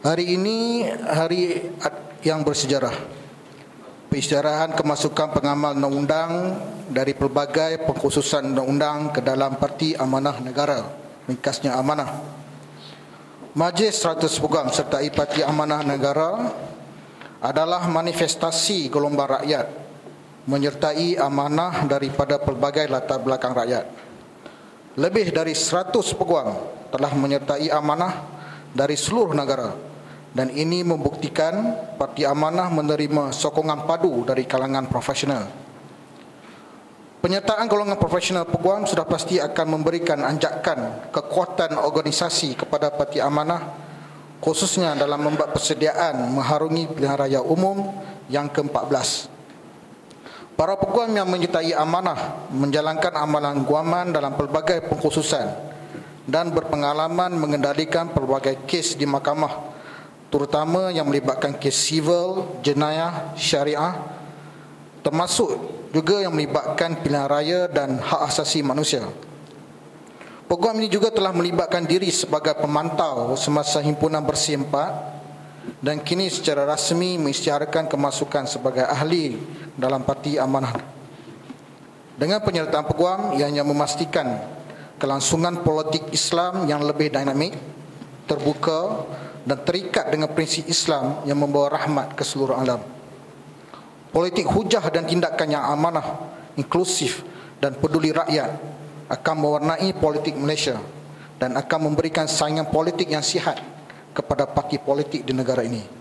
Hari ini hari yang bersejarah. Penisjarahan kemasukan pengamal undang-undang dari pelbagai pengkhususan undang-undang ke dalam Parti Amanah Negara, ringkasnya Amanah. Majlis 100 Peguam sertai Parti Amanah Negara adalah manifestasi gelombang rakyat menyertai amanah daripada pelbagai latar belakang rakyat. Lebih dari 100 peguam telah menyertai amanah dari seluruh negara dan ini membuktikan Parti Amanah menerima sokongan padu dari kalangan profesional. Penyertaan golongan profesional peguam sudah pasti akan memberikan anjakan kekuatan organisasi kepada Parti Amanah khususnya dalam membuat persediaan mengharungi pilihan raya umum yang ke-14. Para peguam yang menyertai amanah menjalankan amalan guaman dalam pelbagai pengkhususan dan berpengalaman mengendalikan pelbagai kes di mahkamah terutama yang melibatkan kes sivil, jenayah, syariah termasuk juga yang melibatkan pilihan raya dan hak asasi manusia. Program ini juga telah melibatkan diri sebagai pemantau semasa himpunan bersih empat dan kini secara rasmi mengisytiharkan kemasukan sebagai ahli dalam parti amanah. Dengan penyertaan peguam yang memastikan kelangsungan politik Islam yang lebih dinamik, terbuka dan terikat dengan prinsip Islam yang membawa rahmat ke seluruh alam. Politik hujah dan tindakan yang amanah, inklusif dan peduli rakyat akan mewarnai politik Malaysia dan akan memberikan saingan politik yang sihat kepada parti politik di negara ini.